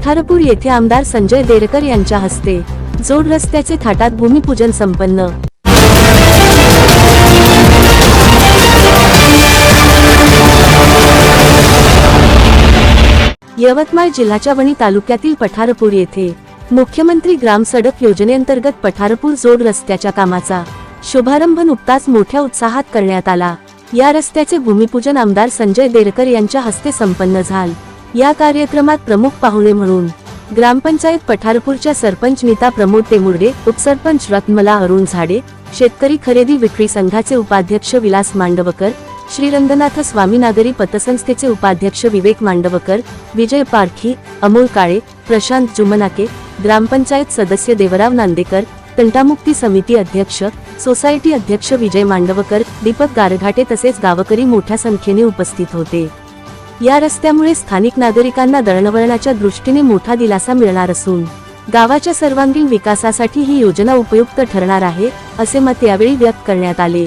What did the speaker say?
पठारपूर येथे आमदार संजय देरकर यांच्या हस्ते जोड रस्त्याचे थाटात भूमिपूजन संपन्न. यवतमाळ जिल्ह्याच्या वणी तालुक्यातील पठारपूर येथे मुख्यमंत्री ग्राम सडक योजनेअंतर्गत पठारपूर जोड रस्त्याच्या कामाचा शुभारंभ नुकताच मोठ्या उत्साहात करण्यात आला. या रस्त्याचे भूमिपूजन आमदार संजय देरकर यांच्या हस्ते संपन्न झाल. या कार्यक्रमात प्रमुख पाहुणे म्हणून ग्रामपंचायत पठारपूरच्या सरपंच नीता प्रमोद तेमुर्डे उपसरपंच रत्मला अरुण झाडे शेतकरी खरेदी विक्री संघाचे उपाध्यक्ष विलास मांडवकर श्रीरंगनाथ स्वामीनागरी पतसंस्थेचे उपाध्यक्ष विवेक मांडवकर विजय पारखी अमोल काळे प्रशांत जुमनाके ग्रामपंचायत सदस्य देवराव नांदेकर तंटामुक्ती समिती अध्यक्ष सोसायटी अध्यक्ष विजय मांडवकर दीपक गारघाटे तसेच गावकरी मोठ्या संख्येने उपस्थित होते. या रस्त्यामुळे स्थानिक नागरिकांना दळणवळणाच्या दृष्टीने मोठा दिलासा मिळणार असून गावाच्या सर्वांगीण विकासासाठी ही योजना उपयुक्त ठरणार आहे असे मत यावेळी व्यक्त करण्यात आले.